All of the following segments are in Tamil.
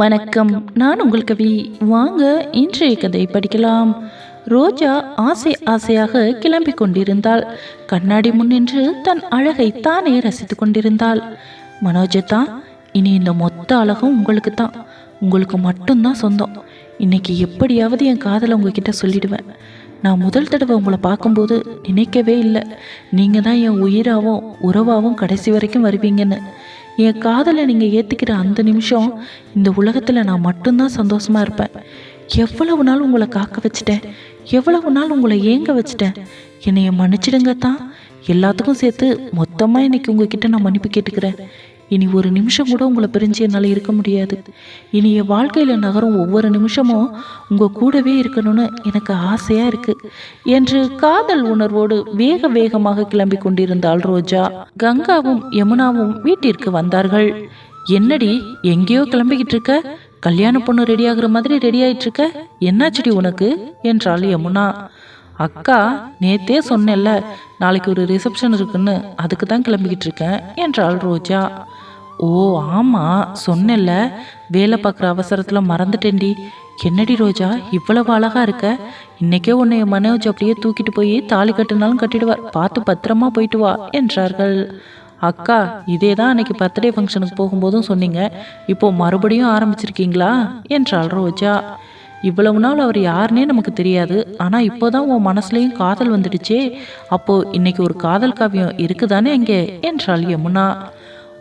வணக்கம். நான் உங்கள் கவி வாங்க இன்றைய கதை படிக்கலாம். ரோஜா ஆசை ஆசையாக கிளம்பி கொண்டிருந்தாள். கண்ணாடி முன்னின்று தன் அழகை தானே ரசித்துக் கொண்டிருந்தாள். மனோஜத்தா இனி இந்த மொத்த அழகும் உங்களுக்கு தான். உங்களுக்கு மட்டும்தான் சொந்தம். இன்னைக்கு எப்படியாவது என் காதலை உங்ககிட்ட சொல்லிடுவேன். நான் முதல் தடவை உங்களை பார்க்கும்போது நினைக்கவே இல்லை. நீங்கள் தான் என் உயிராகவும் உறவாகவும் கடைசி வரைக்கும் வருவீங்கன்னு. என் காதலை நீங்கள் ஏற்றுக்கிற அந்த நிமிஷம் இந்த உலகத்தில் நான் மட்டும்தான் சந்தோஷமாக இருப்பேன். எவ்வளவு நாள் உங்களை காக்க வச்சுட்டேன். எவ்வளவு நாள் உங்களை ஏங்க வச்சிட்டேன். என்னைய மன்னிச்சிடுங்க தான் எல்லாத்துக்கும் சேர்த்து மொத்தமாக இன்னைக்கு உங்ககிட்ட நான் மன்னிப்பு கேட்டுக்கிறேன். இனி ஒரு நிமிஷம் கூட உங்களை பிரிஞ்சு என்னால் இருக்க முடியாது. இனி என் வாழ்க்கையில் நகரும் ஒவ்வொரு நிமிஷமும் உங்கள் கூடவே இருக்கணும்னு எனக்கு ஆசையாக இருக்குது என்று காதல் உணர்வோடு வேக வேகமாக கிளம்பி கொண்டிருந்தாள் ரோஜா. கங்காவும் யமுனாவும் வீட்டிற்கு வந்தார்கள். என்னடி எங்கேயோ கிளம்பிக்கிட்டு இருக்க? கல்யாண பொண்ணு ரெடி ஆகுற மாதிரி ரெடி ஆயிட்டு இருக்க? என்னாச்சுடி உனக்கு? என்றாள் யமுனா. அக்கா நேத்தே சொன்னேன்ல நாளைக்கு ஒரு ரிசப்ஷன் இருக்குன்னு அதுக்கு தான் கிளம்பிக்கிட்டு இருக்கேன் என்றாள் ரோஜா. ஓ ஆமாம் சொன்னேன்ல வேலை பார்க்குற அவசரத்தில் மறந்துட்டேன்டி. என்னடி ரோஜா இவ்வளவு அழகா இருக்க? இன்னைக்கே உன்னை என் மனோஜ் அப்படியே தூக்கிட்டு போய் தாலி கட்டினாலும் கட்டிடுவார். பார்த்து பத்திரமா போயிட்டு வா என்றார்கள். அக்கா இதே தான் அன்னைக்கு பர்த்டே ஃபங்க்ஷனுக்கு போகும்போதும் சொன்னீங்க. இப்போ மறுபடியும் ஆரம்பிச்சிருக்கீங்களா? என்றாள் ரோஜா. இவ்வளவு நாள் அவர் யாருன்னே நமக்கு தெரியாது. ஆனால் இப்போதான் உன் மனசுலேயும் காதல் வந்துடுச்சே. அப்போது இன்னைக்கு ஒரு காதல் காவியம் இருக்குதானே இங்கே என்றாள் யமுனா.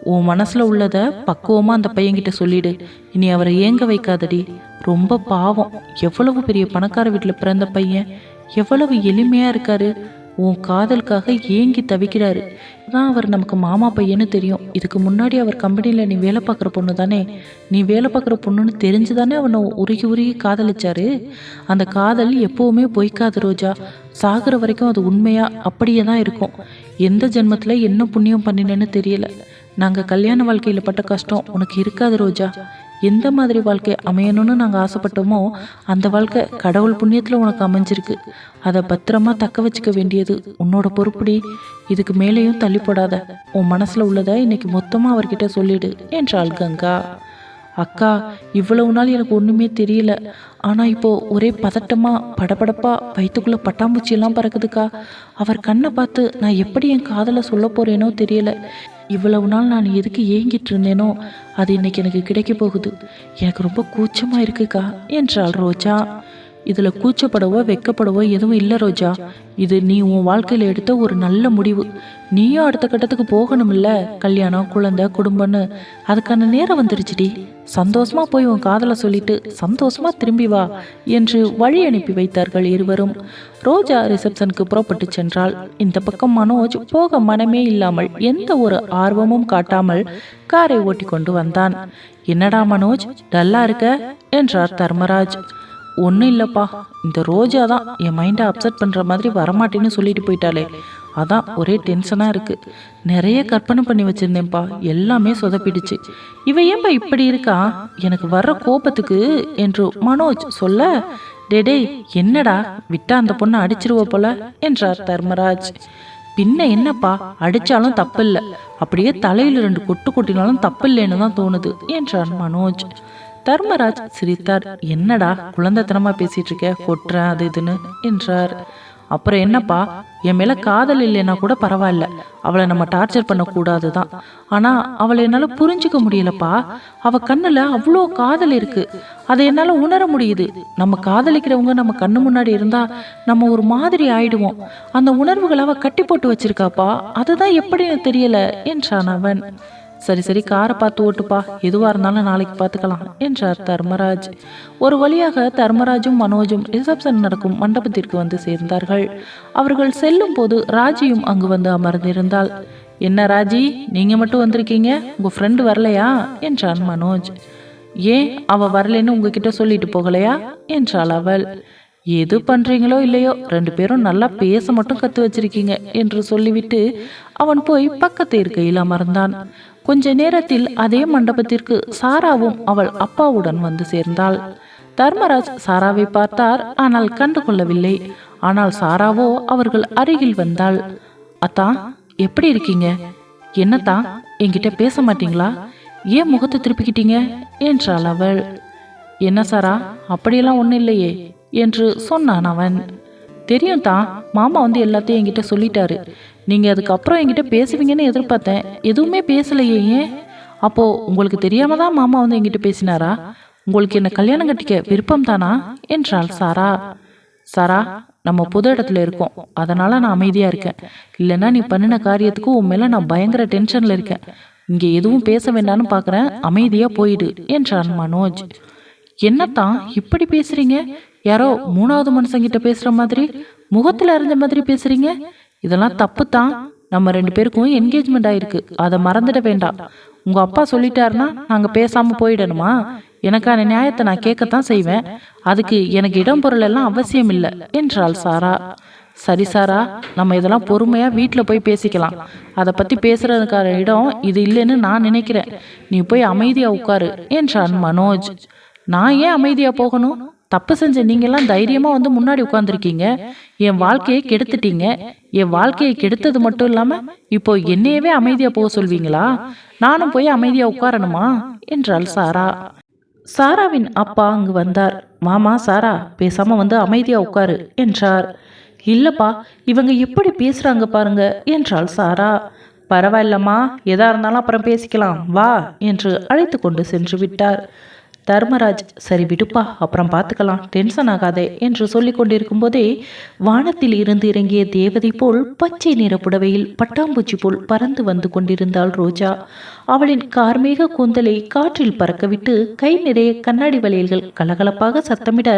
உன் மனசில் உள்ளதை பக்குவமாக அந்த பையன்கிட்ட சொல்லிடு. இனி அவரை ஏங்க வைக்காதடி. ரொம்ப பாவம். எவ்வளவு பெரிய பணக்கார வீட்டில் பிறந்த பையன். எவ்வளவு எளிமையாக இருக்காரு. உன் காதலுக்காக ஏங்கி தவிக்கிறாரு. தான் அவர் நமக்கு மாமா பையன்னு தெரியும். இதுக்கு முன்னாடி அவர் கம்பெனியில் நீ வேலை பார்க்குற பொண்ணு தானே? நீ வேலை பார்க்குற பொண்ணுன்னு தெரிஞ்சு தானே அவனை உருகி உருகி காதலிச்சாரு? அந்த காதல் எப்போவுமே பொய்க்காது ரோஜா. சாகுற வரைக்கும் அது உண்மையாக அப்படியே தான் இருக்கும். எந்த ஜென்மத்தில் என்ன புண்ணியம் பண்ணினேன்னு தெரியல. நாங்கள் கல்யாண வாழ்க்கையில் பட்ட கஷ்டம் உனக்கு இருக்காது ரோஜா. எந்த மாதிரி வாழ்க்கை அமையணும்னு நாங்கள் ஆசைப்பட்டோமோ அந்த வாழ்க்கை கடவுள் புண்ணியத்தில் உனக்கு அமைஞ்சிருக்கு. அதை பத்திரமா தக்க வச்சுக்க வேண்டியது உன்னோட பொறுப்புடி. இதுக்கு மேலேயும் தள்ளி போடாத. உன் மனசில் உள்ளதை இன்னைக்கு மொத்தமாக அவர்கிட்ட சொல்லிடு என்றாள் கங்கா. அக்கா இவ்வளவு நாள் எனக்கு ஒன்றுமே தெரியல. ஆனால் இப்போது ஒரே பதட்டமாக படபடப்பா வயிற்றுக்குள்ளே பட்டாம்பூச்சியெல்லாம் பறக்குதுக்கா. அவர் கண்ணை பார்த்து நான் எப்படி என் காதலை சொல்ல போகிறேனோ தெரியல. இவ்வளவு நாள் நான் எதுக்கு ஏங்கிட்டு இருந்தேனோ அது இன்னைக்கு எனக்கு கிடைக்க போகுது. எனக்கு ரொம்ப கூச்சமாக இருக்குக்கா என்றாள் ரோஜா. இதில் கூச்சப்படவோ வெக்கப்படவோ எதுவும் இல்லை ரோஜா. இது நீ உன் வாழ்க்கையில் எடுத்த ஒரு நல்ல முடிவு. நீயும் அடுத்த கட்டத்துக்கு போகணும்ல கல்யாணம் குழந்தை குடும்பம்னு. அதுக்கான நேரம் வந்துருச்சுடி. சந்தோஷமா போய் உன் காதலை சொல்லிட்டு சந்தோஷமா திரும்பி வா என்று வழி அனுப்பி வைத்தார்கள் இருவரும். ரோஜா ரிசப்ஷனுக்கு புறப்பட்டு சென்றால் இந்த பக்கம் மனோஜ் போக மனமே இல்லாமல் எந்த ஒரு ஆர்வமும் காட்டாமல் காரை ஓட்டி கொண்டு வந்தான். என்னடா மனோஜ் டல்லா இருக்க? என்றார் தர்மராஜ். ஒன்றும் இல்லைப்பா. இந்த ரோஜா தான் என் மைண்டை அப்செட் பண்ணுற மாதிரி வரமாட்டேன்னு சொல்லிட்டு போயிட்டாளே. அதான் ஒரே டென்ஷனாக இருக்குது நிறைய கற்பனை பண்ணி வச்சுருந்தேன்ப்பா. எல்லாமே சொதப்பிடுச்சு. இவ ஏன்பா இப்படி இருக்கா? எனக்கு வர்ற கோபத்துக்கு என்று மனோஜ் சொல்ல டேடே என்னடா? விட்டா அந்த பொண்ணை அடிச்சிருவ போல? என்றார் தர்மராஜ். பின்ன என்னப்பா? அடிச்சாலும் தப்பில்லை. அப்படியே தலையில ரெண்டு கொட்டு கொட்டினாலும் தப்பில்லைன்னு தான் தோணுது என்றார் மனோஜ். தர்மராஜ் சிரித்தார். என்னடா குழந்தைத்தனமா பேசிட்டு இருக்க? கொட்டுறேன் அது இதுன்னு என்றார். அப்புறம் என்னப்பா? என் மேல காதல் இல்லைன்னா கூட பரவாயில்ல. அவளை நம்ம டார்ச்சர் பண்ணக்கூடாது தான் ஆனா அவளை என்னால புரிஞ்சுக்க முடியலப்பா. அவ கண்ணுல அவ்வளோ காதல் இருக்கு. அதை என்னால உணர முடியுது. நம்ம காதலிக்கிறவங்க நம்ம கண்ணு முன்னாடி இருந்தா நம்ம ஒரு மாதிரி ஆயிடுவோம். அந்த உணர்வுகளை அவ கட்டி போட்டு வச்சிருக்காப்பா? அதுதான் எப்படின்னு தெரியல என்றான் அவன். சரி சரி காரை பார்த்து ஓட்டுப்பா. எதுவாக இருந்தாலும் நாளைக்கு பார்த்துக்கலாம் என்றார் தர்மராஜ். ஒரு வழியாக தர்மராஜும் மனோஜும் ரிசப்ஷன் நடக்கும் மண்டபத்திற்கு வந்து சேர்ந்தார்கள். அவர்கள் செல்லும் போது ராஜியும் அங்கு வந்து அமர்ந்திருந்தாள். என்ன ராஜி நீங்கள் மட்டும் வந்திருக்கீங்க? உங்கள் ஃப்ரெண்டு வரலையா? என்றான் மனோஜ். ஏன்? அவ வரலைன்னு உங்ககிட்ட சொல்லிட்டு போகலையா? என்றாள் அவள். எது பண்றீங்களோ இல்லையோ ரெண்டு பேரும் நல்லா பேச மட்டும் கத்து வச்சிருக்கீங்க என்று சொல்லிவிட்டு அவன் போய் பக்கத்து இருக்கையில் அமர்ந்தான். கொஞ்ச நேரத்தில் அதே மண்டபத்திற்கு சாராவும் அவள் அப்பாவுடன் வந்து சேர்ந்தாள். தர்மராஜ் சாராவை பார்த்தார் ஆனால் கண்டு கொள்ளவில்லை ஆனால் சாராவோ அவர்கள் அருகில் வந்தாள். அத்தா எப்படி இருக்கீங்க? என்னத்தா என்கிட்ட பேச மாட்டீங்களா? ஏன் முகத்தை திருப்பிக்கிட்டீங்க? என்றாள் அவள். என்ன சாரா அப்படியெல்லாம் ஒன்றும் இல்லையே என்று சொன்னான் அவன். தெரியும் தான் மாமா வந்து எல்லாத்தையும் என்கிட்ட சொல்லிட்டாரு. நீங்கள் அதுக்கப்புறம் என்கிட்ட பேசுவீங்கன்னு எதிர்பார்த்தேன். எதுவுமே பேசலையே ஏன்? அப்போது உங்களுக்கு தெரியாம தான் மாமா வந்து என்கிட்ட பேசினாரா? உங்களுக்கு என்ன கல்யாணம் கட்டிக்க விருப்பம் தானா? என்றாள் சாரா. சாரா நம்ம புது இடத்துல இருக்கோம். அதனால நான் அமைதியாக இருக்கேன். இல்லைன்னா நீ பண்ணின காரியத்துக்கு உன் மேலே நான் பயங்கர டென்ஷனில் இருக்கேன். இங்கே எதுவும் பேச வேண்டாம்னு பார்க்குறேன் அமைதியாக போயிடு என்றான் மனோஜ். என்னத்தான்? இப்படி பேசுறீங்க? யாரோ மூணாவது மனுஷங்கிட்ட பேசுகிற மாதிரி? முகத்தில் அறிஞ்ச மாதிரி பேசுறீங்க? இதெல்லாம் தப்பு தான் நம்ம ரெண்டு பேருக்கும் என்கேஜ்மெண்ட் ஆயிருக்கு. அதை மறந்துட வேண்டாம். உங்க அப்பா சொல்லிட்டாருன்னா நாங்க பேசாம போயிடணுமா? எனக்கான நியாயத்தை நான் கேட்கத்தான் செய்வேன். அதுக்கு எனக்கு இடம் பொருள் எல்லாம் அவசியம் இல்லை என்றாள் சாரா. சரி சாரா நம்ம இதெல்லாம் பொறுமையா வீட்டில் போய் பேசிக்கலாம். அதை பத்தி பேசுறதுக்கான இடம் இது இல்லைன்னு நான் நினைக்கிறேன். நீ போய் அமைதியா உட்காரு என்றான் மனோஜ். நான் ஏன் அமைதியா போகணும்? தப்பு செஞ்ச நீங்கெல்லாம் தைரியமா வந்து முன்னாடி உட்காந்துருக்கீங்க என் வாழ்க்கையை கெடுத்துட்டீங்க. என் வாழ்க்கையை கெடுத்தது மட்டும் இல்லாம இப்போ என்னையவே அமைதியா போக சொல்வீங்களா? நானும் போய் அமைதியா உட்காரணுமா? என்றாள் சாரா. சாராவின் அப்பா அங்கு வந்தார். மாமா சாரா பேசாம வந்து அமைதியா உட்காரு என்றார். இல்லப்பா இவங்க எப்படி பேசுறாங்க பாருங்க என்றாள் சாரா. பரவாயில்லம்மா எதா இருந்தாலும் அப்புறம் பேசிக்கலாம் வா என்று அழைத்து கொண்டு சென்று விட்டார். தர்மராஜ் சரி விடுப்பா அப்புறம் பார்த்துக்கலாம் டென்ஷன் ஆகாதே என்று சொல்லிக் கொண்டிருக்கும் போதே வானத்தில் இருந்து இறங்கிய தேவதை போல் பச்சை நிற புடவையில் பட்டாம்பூச்சி போல் பறந்து வந்து கொண்டிருந்தாள் ரோஜா. அவளின் கார்மேக கூந்தலை காற்றில் பறக்கவிட்டு கை நிறைய கண்ணாடி வளையல்கள் கலகலப்பாக சத்தமிட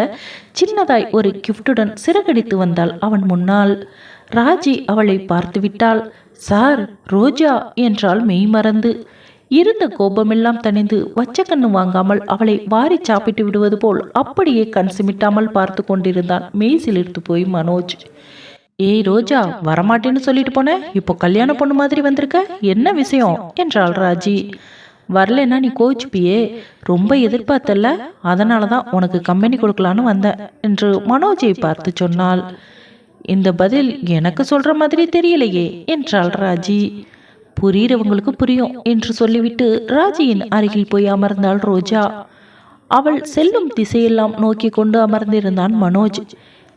சின்னதாய் ஒரு கிஃப்டுடன் சிறகடித்து வந்தாள் அவன் முன்னால். ராஜி அவளை பார்த்துவிட்டாள். சார் ரோஜா என்றால் மெய் மறந்து. இருந்த கோபமெல்லாம் தணிந்து வச்சக்கண்ணு வாங்காமல் அவளை வாரி சாப்பிட்டு விடுவது போல் அப்படியே கண் சிமிட்டாமல் பார்த்து கொண்டிருந்தான். மெய் சிலிர்த்து போய் மனோஜ். ஏய் ரோஜா வரமாட்டேன்னு சொல்லிட்டு போனேன் இப்போ கல்யாண பொண்ணு மாதிரி வந்திருக்க? என்ன விஷயம்? என்றாள் ராஜி. வரலன்னா நீ கோச்சுப்பியே ரொம்ப எதிர்பார்த்தல்ல? அதனால தான் உனக்கு கம்பெனி கொடுக்கலான்னு வந்தேன் என்று மனோஜை பார்த்து சொன்னாள். இந்த பதில் எனக்கு சொல்ற மாதிரி தெரியலையே என்றாள் ராஜி. புரியுறவங்களுக்கு புரியும் என்று சொல்லிவிட்டு ராஜியின் அருகில் போய் அமர்ந்தாள் ரோஜா. அவள் செல்லும் திசையெல்லாம் நோக்கி கொண்டு அமர்ந்திருந்தான் மனோஜ்.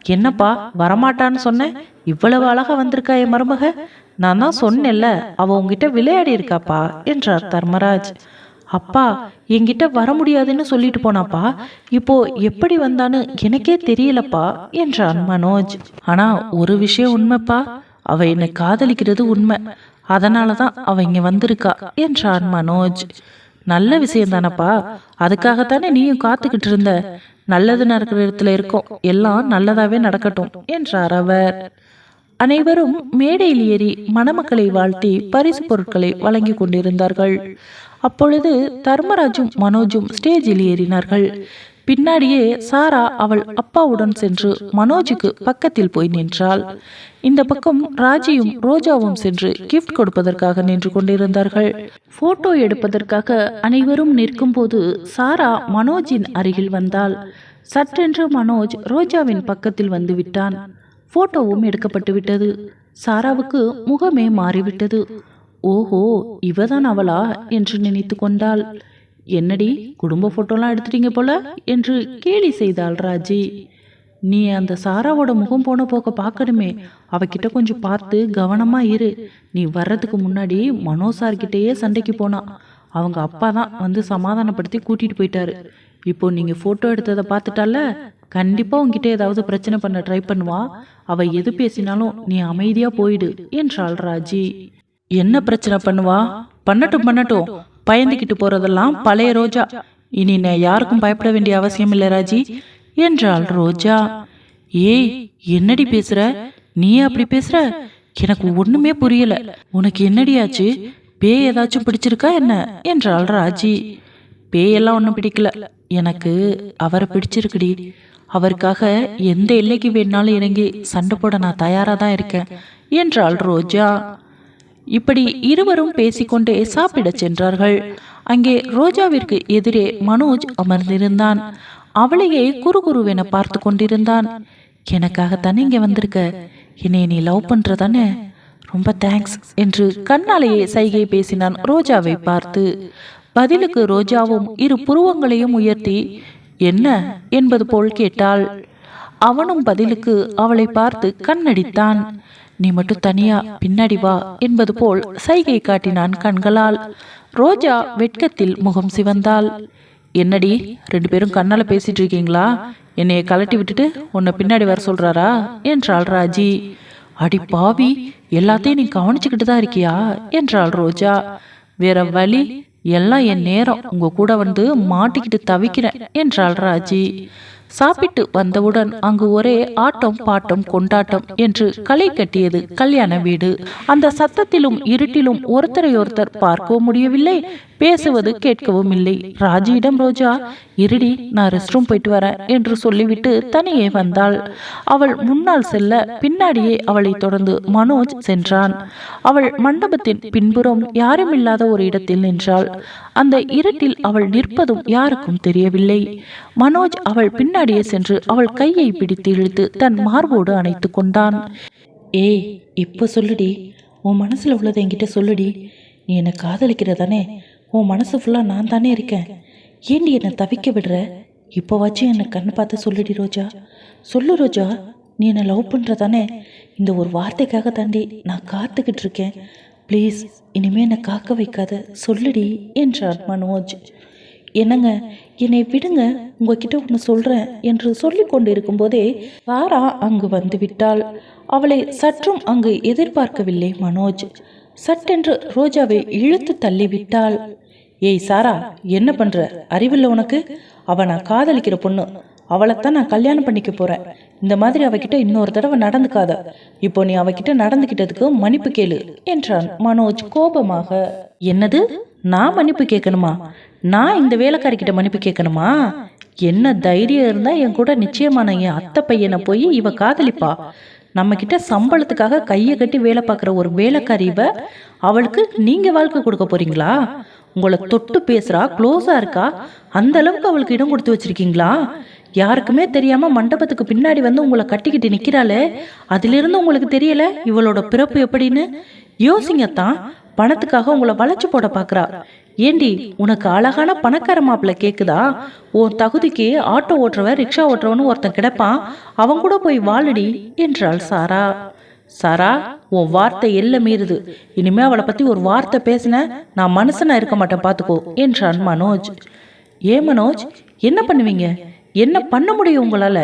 என்னப்பா வரமாட்டான்னு சொன்னேன் இவ்வளவு அழகா வந்திருக்கா என் மருமக. நான் தான் சொன்னேன்ல அவ உங்ககிட்ட விளையாடி இருக்காப்பா என்றார் தர்மராஜ். அப்பா என்கிட்ட வர முடியாதுன்னு சொல்லிட்டு போனாப்பா. இப்போ எப்படி வந்தான்னு எனக்கே தெரியலப்பா என்றான் மனோஜ். ஆனா ஒரு விஷயம் உண்மைப்பா. அவ என்னை காதலிக்கிறது உண்மை. அதனால தான் அவ இங்க வந்திருக்கா என்றான் மனோஜ். நல்ல விஷயம் தானப்பா. அதுக்காகத்தானே நீயும் காத்துக்கிட்டு இருந்த. நல்லது நடக்கிற இடத்துல இருக்கோம். எல்லாம் நல்லதாவே நடக்கட்டும் என்றார் அவர். அனைவரும் மேடையில் ஏறி மணமக்களை வாழ்த்தி பரிசு பொருட்களை வழங்கி கொண்டிருந்தார்கள். அப்பொழுது தர்மராஜும் மனோஜும் ஸ்டேஜில் ஏறினார்கள். பின்னாடியே சாரா அவள் அப்பாவுடன் சென்று மனோஜுக்கு பக்கத்தில் போய் நின்றாள். இந்த பக்கம் ராஜியும் ரோஜாவும் சென்று கிஃப்ட் கொடுப்பதற்காக நின்று கொண்டிருந்தார்கள். போட்டோ எடுப்பதற்காக அனைவரும் நிற்கும் போது சாரா மனோஜின் அருகில் வந்தாள். சற்றென்று மனோஜ் ரோஜாவின் பக்கத்தில் வந்து விட்டான். போட்டோவும் எடுக்கப்பட்டு விட்டது. சாராவுக்கு முகமே மாறிவிட்டது. ஓஹோ இவதான் அவளா? என்று நினைத்து கொண்டாள். என்னடி குடும்ப ஃபோட்டோலாம் எடுத்துட்டீங்க போல? என்று கேலி செய்தாள் ராஜி. நீ அந்த சாராவோட முகம் போன போக்க பார்க்கணுமே. அவகிட்ட கொஞ்சம் பார்த்து கவனமாக இரு. நீ வர்றதுக்கு முன்னாடி மனோ சார்கிட்டயே சண்டைக்கு போனா. அவங்க அப்பா தான் வந்து சமாதானப்படுத்தி கூட்டிட்டு போயிட்டாரு. இப்போ நீங்கள் ஃபோட்டோ எடுத்ததை பார்த்துட்டால கண்டிப்பாக உங்ககிட்ட ஏதாவது பிரச்சனை பண்ண ட்ரை பண்ணுவா. அவ எது பேசினாலும் நீ அமைதியாக போயிடு என்றாள் ராஜி. என்ன பிரச்சனை பண்ணுவா? பண்ணட்டும் பண்ணட்டும். பயந்துக்கிட்டு போறதெல்லாம் பழைய ரோஜா. இனி நான் யாருக்கும் பயப்பட வேண்டிய அவசியம் இல்லை ராஜி. என்றாள் ரோஜா. ஏய் என்னடி பேசுற? நீ அப்படி பேசுற? எனக்கு ஒண்ணுமே புரியல. உனக்கு என்னடியாச்சு? பேய் ஏதாச்சும் பிடிச்சிருக்கா என்ன? என்றாள் ராஜி. பேயெல்லாம் ஒன்றும் பிடிக்கல. எனக்கு அவரை பிடிச்சிருக்குடி. அவருக்காக எந்த எல்லைக்கு வேணாலும் இறங்கி சண்டை போட நான் தயாராக தான் இருக்கேன் என்றாள் ரோஜா. இப்படி இருவரும் பேசிக்கொண்டே சாப்பிடச் சென்றார்கள். அங்கே ரோஜாவிற்கு எதிரே மனோஜ் அமர்ந்திருந்தான். அவளையே குறுகுருவென பார்த்து கொண்டிருந்தான். எனக்காகத்தானே இங்க வந்திருக்க? என்னை நீ லவ் பண்றதானே? ரொம்ப தேங்க்ஸ் என்று கண்ணாலேயே சைகை பேசினான் ரோஜாவை பார்த்து பதிலுக்கு ரோஜாவும் இரு புருவங்களையும் உயர்த்தி என்ன? என்பது போல் கேட்டாள். அவனும் பதிலுக்கு அவளை பார்த்து கண்ணடித்தான். நீ மட்டும் தனியா பின்னாடி வா என்பது போல் சைகை காட்டினான் கண்களால். ரோஜா வெட்கத்தில் முகம் சிவந்தாள். என்னடி ரெண்டு பேரும் கண்ணால பேசிட்டு இருக்கீங்களா? என்னைய கலட்டி விட்டுட்டு உன்னை பின்னாடி வர சொல்றாரா? என்றாள் ராஜி. அடி பாவி எல்லாத்தையும் நீ கவனிச்சுக்கிட்டு தான் இருக்கியா? என்றாள் ரோஜா. வேற வழி எல்லாம் என் நேரம். உங்க கூட வந்து மாட்டிக்கிட்டு தவிக்கிறேன் என்றாள் ராஜி. சாப்பிட்டு வந்தவுடன் அங்கு ஒரே ஆட்டம் பாட்டம் கொண்டாட்டம் என்று களை கட்டியது கல்யாண வீடு. அந்த சத்தத்திலும் இருட்டிலும் ஒருத்தரை ஒருத்தர் பார்க்கவும் முடியவில்லை. பேசுவது கேட்கவும் இல்லை. ராஜியிடம் ரோஜா இருடி நான் ரெஸ்ட் ரூம் போயிட்டு வரேன் என்று சொல்லிவிட்டு தனியே வந்தாள். அவள் முன்னால் செல்ல பின்னாடியே அவளை தொடர்ந்து மனோஜ் சென்றான். அவள் மண்டபத்தின் பின்புறம் யாரும் இல்லாத ஒரு இடத்தில் நின்றாள். அந்த இருட்டில் அவள் நிற்பதும் யாருக்கும் தெரியவில்லை. மனோஜ் அவள் பின்னாடியே சென்று அவள் கையை பிடித்து இழுத்து தன் மார்போடு அணைத்து கொண்டான். ஏய் இப்போ சொல்லுடி. உன் மனசுல உள்ளதை என்கிட்ட சொல்லுடி. நீ என்னை காதலிக்கிறதானே உன் மனசு ஃபுல்லாக நான் தானே இருக்கேன். ஏண்டி என்னை தவிக்க விடுற? இப்போவாச்சும் என்னை கண் பார்த்து சொல்லுடி ரோஜா. சொல்லு ரோஜா நீ என்னை லவ் பண்ணுற தானே இந்த ஒரு வார்த்தைக்காக தாண்டி நான் காத்துக்கிட்டு இருக்கேன். ப்ளீஸ் இனிமே என்னை காக்க வைக்காத. சொல்லுடி என்றார் மனோஜ். என்னங்க என்னை விடுங்க உங்ககிட்ட ஒன்று சொல்கிறேன் என்று சொல்லி கொண்டு இருக்கும்போதே வாரா அங்கு வந்து விட்டாள். அவளை சற்றும் அங்கு எதிர்பார்க்கவில்லை மனோஜ். சட்டென்று ரோஜாவை இழுத்து தள்ளிவிட்டாள். ஏய் சாரா என்ன பண்ற? அறிவில்லை உனக்கு? அவள் நான் காதலிக்கிற பொண்ணு. அவளைத்தான் நான் கல்யாணம் பண்ணிக்க போறேன். இந்த மாதிரி அவகிட்ட இன்னொரு தடவை நடந்துக்காத. இப்போ நீ அவகிட்ட நடந்துக்கிட்டதுக்கு மன்னிப்பு கேளு என்றான் மனோஜ் கோபமாக. என்னது? நான் மன்னிப்பு கேட்கணுமா? நான் இந்த வேலைக்காரிக்கிட்ட மன்னிப்பு கேட்கணுமா? என்ன தைரியம் இருந்தா என் கூட நிச்சயமான என் அத்தை பையனை போய் இவ காதலிப்பா? நம்ம கிட்ட சம்பளத்துக்காக கையை கட்டி வேலை பார்க்குற ஒரு வேலைக்காரி இவ அவளுக்கு நீங்க வாழ்க்கை கொடுக்க போறீங்களா? உங்களை தொட்டு பேசுறா க்ளோஸா இருக்கா? அந்த அளவுக்கு அவளுக்கு இடம் கொடுத்து வச்சிருக்கீங்களா? யாருக்குமே தெரியாம மண்டபத்துக்கு பின்னாடி வந்து உங்களை கட்டிக்கிட்டு நிக்கிறாளே அதிலிருந்து உங்களுக்கு தெரியல இவளோட பிறப்பு எப்படின்னு? யோசிங்கத்தான் பணத்துக்காக உங்களை வளைச்சு போட பாக்குறா. ஏண்டி உனக்கு அழகான பணக்கார மாப்பிள்ள கேக்குதா? உன் தகுதிக்கு ஆட்டோ ஓட்டுறவன் ரிக்ஷா ஓட்டுறவனு ஒருத்தன் கிடப்பான் அவன் கூட போய் வாழுடி என்றாள் சாரா. சாரா உன் வார்த்தை எல்ல மீறுது. இனிமே அவளை பத்தி ஒரு வார்த்தை பேசின நான் மனுஷனா இருக்க மாட்டேன் பாத்துக்கோ என்றான் மனோஜ். ஏ மனோஜ்? என்ன பண்ணுவீங்க? என்ன பண்ண முடியும் உங்களால?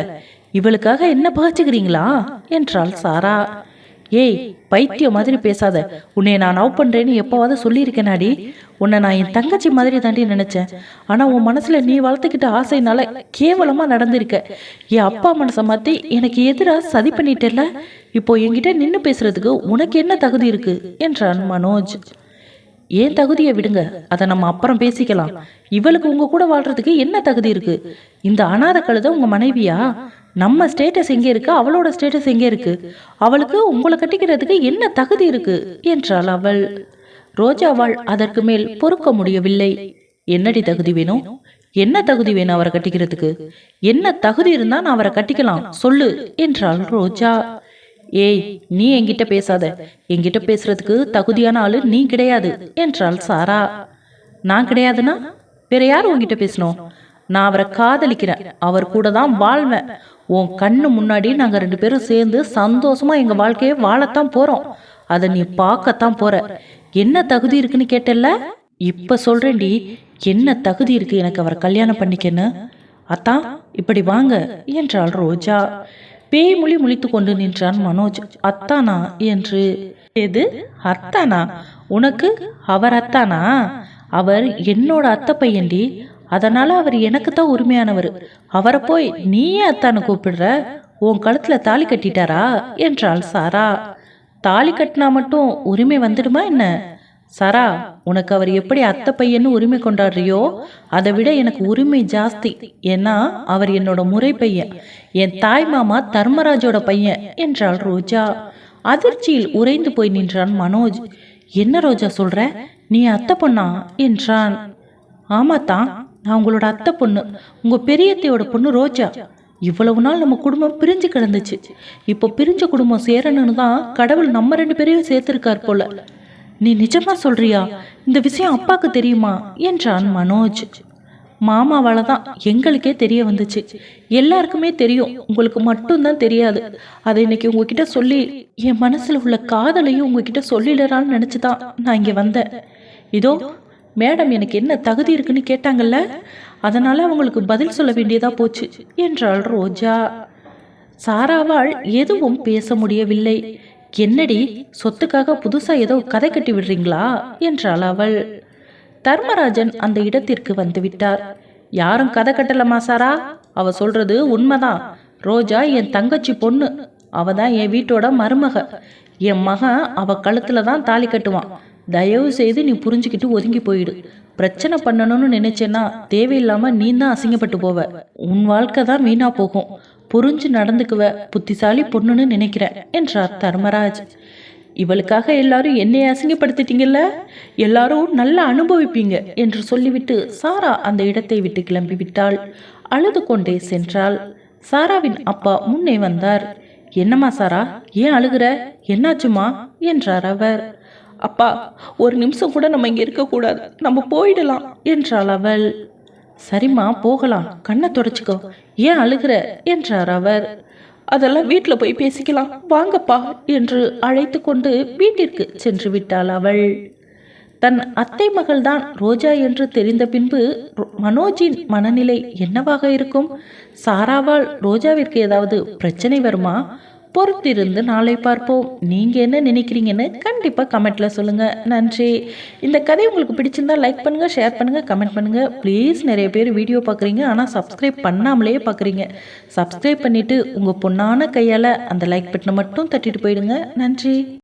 இவளுக்காக என்ன பகச்சுக்கிறீங்களா? என்றாள் சாரா. ஏய் பைத்தியம் மாதிரி பேசாத. உன்னை நான் லவ் பண்றேன்னு எப்பவாவது சொல்லியிருக்கேனாடி. உன்னை நான் என் தங்கச்சி மாதிரி தாண்டி நினைச்சேன். ஆனா உன் மனசுல நீ வளர்த்துக்கிட்ட ஆசைனால கேவலமா நடந்திருக்க. என் அப்பா மனசை மாத்தி எனக்கு எதிராக சதி பண்ணிட்டேல இப்போ என்கிட்ட நின்று பேசுறதுக்கு உனக்கு என்ன தகுதி இருக்கு? என்றான் மனோஜ். ஏன் தகுதியை விடுங்க. அதை நம்ம அப்புறம் பேசிக்கலாம். இவளுக்கு உங்க கூட வாழ்றதுக்கு என்ன தகுதி இருக்கு? இந்த அனாத கழுத உங்க மனைவியா? நம்ம ஸ்டேட்டஸ் எங்கே இருக்கு? அவளோட ஸ்டேட்டஸ் எங்கே இருக்கு? அவளுக்கு உங்களை கட்டிக்கிறதுக்கு என்ன தகுதி இருக்கு? என்றாள் அவள். ரோஜாவால் அதற்கு மேல் பொறுக்க முடியவில்லை. என்னடி தகுதி வேணும்? என்ன தகுதி வேணும் அவரை கட்டிக்கிறதுக்கு? என்ன தகுதி இருந்தா நான் அவரை கட்டிக்கலாம். சொல்லு என்றாள் ரோஜா. ஏய் நீ என்கிட்ட பேசாத. என்கிட்ட பேசுறதுக்கு தகுதியான ஆளு நீ கிடையாது என்றாள் சாரா. நான் கிடையாதுன்னா வேற யார் உங்ககிட்ட பேசணும்? நான் அவரை காதலிக்கிறேன். அவர் கூட தான் வாழ்வேன். உன் கண்ணு முன்னாடி நாங்கள் ரெண்டு பேரும் சேர்ந்து சந்தோஷமாக எங்கள் வாழ்க்கையை வாழத்தான் போகிறோம் அதை நீ பார்க்கத்தான் போகிற என்ன தகுதி இருக்குன்னு கேட்டல்ல? இப்போ சொல்கிறேன்டி என்ன தகுதி இருக்குது எனக்கு அவரை கல்யாணம் பண்ணிக்கன்னு? அத்தான் இப்படி வாங்க என்றாள் ரோஜா. பேய் மொழி முழித்து கொண்டு நின்றான் மனோஜ். அத்தானா என்று. எது? அத்தானா? உனக்கு? அவர் அத்தானா? அவர் என்னோட அத்தை பையன்டி. அதனால அவர் எனக்கு தான் உரிமையானவர். அவரை போய் நீயே அத்தானு கூப்பிடுற? உன் கழுத்துல தாலி கட்டிட்டாரா? என்றாள் சாரா. தாலி கட்டினா மட்டும் உரிமை வந்துடுமா என்ன? சாரா உனக்கு அவர் எப்படி அத்தை பையன்னு உரிமை கொண்டாடுறியோ அதை விட எனக்கு உரிமை ஜாஸ்தி. ஏன்னா அவர் என்னோட முறை பையன். என் தாய் மாமா தர்மராஜோட பையன் என்றாள் ரோஜா. அதிர்ச்சியில் உறைந்து போய் நின்றான் மனோஜ். என்ன ரோஜா சொல்ற? நீ அத்தை பொண்ணா? என்றான். ஆமாத்தான் நான் உங்களோட அத்தை பொண்ணு. உங்கள் பெரியத்தையோட பொண்ணு ரோஜா. இவ்வளவு நாள் நம்ம குடும்பம் பிரிஞ்சு கிடந்துச்சு. இப்போ பிரிஞ்ச குடும்பம் சேரணும்னு தான் கடவுள் நம்ம ரெண்டு பேரையும் சேர்த்துருக்கார் போல. நீ நிஜமா சொல்றியா? இந்த விஷயம் அப்பாக்கு தெரியுமா? என்றான் மனோஜ். மாமாவால தான் எங்களுக்கே தெரிய வந்துச்சு. எல்லாருக்குமே தெரியும். உங்களுக்கு மட்டும்தான் தெரியாது. அதை இன்னைக்கு உங்ககிட்ட சொல்லி என் மனசுல உள்ள காதலையும் உங்ககிட்ட சொல்லிடறான்னு நினைச்சுதான் நான் இங்க வந்தேன். இதோ மேடம் எனக்கு என்ன தகுதி இருக்குன்னு கேட்டாங்கல்ல? அதனால அவங்களுக்கு பதில் சொல்ல வேண்டியதா போச்சு என்றாள் ரோஜா. சாராவால் எதுவும் பேச முடியவில்லை. என்னடி சொத்துக்காக புதுசா ஏதோ கதை கட்டி விடுறீங்களா? என்றாள் அவள். தர்மராஜன் அந்த இடத்திற்கு வந்துவிட்டார் யாரும் கதை கட்டலமா சாரா? அவ சொல்றது உண்மைதான். ரோஜா என் தங்கச்சி பொண்ணு. அவ தான் என் வீட்டோட மருமக. என் மகன் அவ கழுத்துல தான் தாலி கட்டுவான். தயவு செய்து நீ புரிஞ்சுக்கிட்டு ஒதுங்கி போயிடு. பிரச்சனை பண்ணணும்னு நினைச்சேன்னா தேவையில்லாம நீ தான் அசிங்கப்பட்டு போவ. உன் வாழ்க்கை தான் வீணா போகும். புரிஞ்சு நடந்துக்குவ. புத்திசாலி பொண்ணுன்னு நினைக்கிறேன் என்றார் தர்மராஜ். இவளுக்காக எல்லாரும் என்னை அசிங்கப்படுத்திட்டீங்கல்ல? எல்லாரும் நல்லா அனுபவிப்பீங்க என்று சொல்லிவிட்டு சாரா அந்த இடத்தை விட்டு கிளம்பி விட்டாள். அழுது கொண்டே சென்றாள். சாராவின் அப்பா முன்னே வந்தார். என்னம்மா சாரா ஏன் அழுகிற? என்னாச்சுமா என்றார் அவர். அப்பா ஒரு நிமிஷம் கூட நம்ம இங்கே இருக்கக்கூடாது. நம்ம போயிடலாம் என்றாள் அவள். சரிம்மா போகலாம். கண்ணை தொடச்சிக்கோ. ஏன் அழுகிற? என்றார் அவர். அதெல்லாம் வீட்டில் போய் பேசிக்கலாம். வாங்கப்பா என்று அழைத்து கொண்டு வீட்டிற்கு சென்று விட்டாள் அவள். தன் அத்தை மகள்தான் ரோஜா என்று தெரிந்த பின்பு மனோஜின் மனநிலை என்னவாக இருக்கும்? சாராவால் ரோஜாவிற்கு ஏதாவது பிரச்சனை வருமா? பொறுத்திருந்து நாளை பார்ப்போம். நீங்கள் என்ன நினைக்கிறீங்கன்னு கண்டிப்பாக கமெண்ட்டில் சொல்லுங்கள் நன்றி. இந்த கதை உங்களுக்கு பிடிச்சிருந்தா லைக் பண்ணுங்கள் ஷேர் பண்ணுங்கள் கமெண்ட் பண்ணுங்கள் ப்ளீஸ் நிறைய பேர் வீடியோ பார்க்குறீங்க. ஆனால் சப்ஸ்கிரைப் பண்ணாமலே பார்க்குறீங்க. சப்ஸ்கிரைப் பண்ணிவிட்டு உங்கள் பொண்ணான கையால் அந்த லைக் பட்டனை மட்டும் தட்டிட்டு போயிடுங்க. நன்றி.